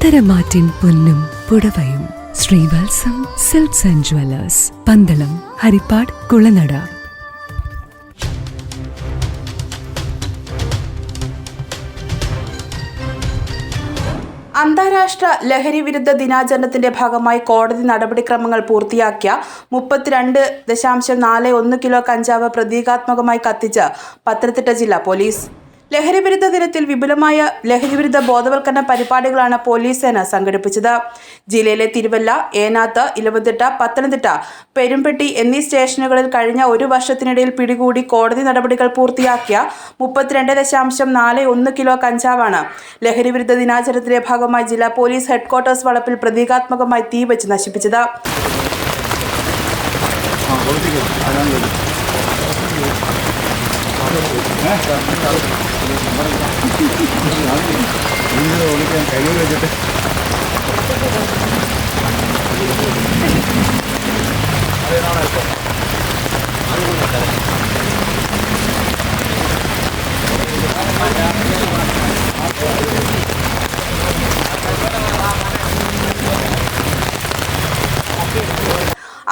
പത്തരമാറ്റിൻ പൊന്നും പുടവയും. Sreevalsam silks and jewellers Pandalam Haripad Kulanada. അന്താരാഷ്ട്ര ലഹരി വിരുദ്ധ ദിനാചരണത്തിന്റെ ഭാഗമായി കോടതി നടപടിക്രമങ്ങൾ പൂർത്തിയാക്കിയ മുപ്പത്തിരണ്ട് ദശാംശം നാല് ഒന്ന് കിലോ കഞ്ചാവ് പ്രതീകാത്മകമായി കത്തിച്ച് പത്തനംതിട്ട ജില്ലാ പോലീസ്. ലഹരി വിരുദ്ധ ദിനത്തിൽ വിപുലമായ ലഹരിവിരുദ്ധ ബോധവൽക്കരണ പരിപാടികളാണ് പോലീസ് സേന സംഘടിപ്പിച്ചത്. ജില്ലയിലെ തിരുവല്ല ഏനാത്ത് ഇലവന്തിട്ട പത്തനംതിട്ട പെരുമ്പെട്ടി എന്നീ സ്റ്റേഷനുകളിൽ കഴിഞ്ഞ ഒരു വർഷത്തിനിടയിൽ പിടികൂടി കോടതി നടപടികൾ പൂർത്തിയാക്കിയ മുപ്പത്തിരണ്ട് ദശാംശം നാല് ഒന്ന് കിലോ കഞ്ചാവാണ്. ലഹരിവിരുദ്ധ ദിനാചരണത്തിന്റെ ഭാഗമായി ജില്ലാ പോലീസ് ഹെഡ്ക്വാർട്ടേഴ്സ് വളപ്പിൽ പ്രതീകാത്മകമായി തീവച്ച് നശിപ്പിച്ചത്. കഴിവ് വെച്ചിട്ട്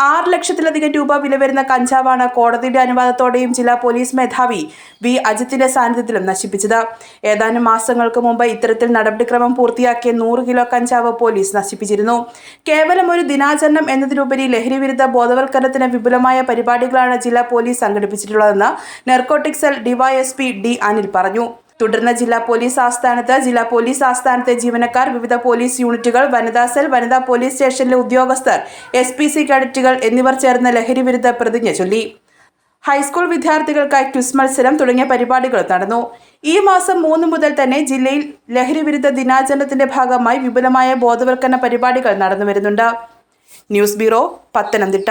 ആറ് ലക്ഷത്തിലധികം രൂപ വില വരുന്ന കഞ്ചാവാണ് കോടതിയുടെ അനുവാദത്തോടെയും ജില്ലാ പോലീസ് മേധാവി വി അജിത്തിന്റെ സാന്നിധ്യത്തിലും നശിപ്പിച്ചത്. ഏതാനും മാസങ്ങൾക്ക് മുമ്പ് ഇത്തരത്തിൽ നടപടിക്രമം പൂർത്തിയാക്കിയ നൂറ് കിലോ കഞ്ചാവ് പോലീസ് നശിപ്പിച്ചിരുന്നു. കേവലം ഒരു ദിനാചരണം എന്നതിലുപരി ലഹരി വിരുദ്ധ ബോധവൽക്കരണത്തിന് വിപുലമായ പരിപാടികളാണ് ജില്ലാ police സംഘടിപ്പിച്ചിട്ടുള്ളതെന്ന് narcotic cell DYSP D Anil പറഞ്ഞു. തുടർന്ന് ജില്ലാ പോലീസ് ആസ്ഥാനത്ത് ജില്ലാ പോലീസ് ആസ്ഥാനത്തെ ജീവനക്കാർ വിവിധ പോലീസ് യൂണിറ്റുകൾ വനിതാ സെൽ വനിതാ പോലീസ് സ്റ്റേഷനിലെ ഉദ്യോഗസ്ഥർ എസ് പി സി കേഡറ്റുകൾ എന്നിവർ ചേർന്ന് ലഹരി വിരുദ്ധ പ്രതിജ്ഞ ചൊല്ലി. ഹൈസ്കൂൾ വിദ്യാർത്ഥികൾക്കായി ക്വിസ് മത്സരം തുടങ്ങിയ പരിപാടികൾ നടന്നു. ഈ മാസം മൂന്ന് മുതൽ തന്നെ ജില്ലയിൽ ലഹരി വിരുദ്ധ ദിനാചരണത്തിന്റെ ഭാഗമായി വിപുലമായ ബോധവൽക്കരണ പരിപാടികൾ നടന്നു വരുന്നുണ്ട് ന്യൂസ് ബ്യൂറോ പത്തനംതിട്ട.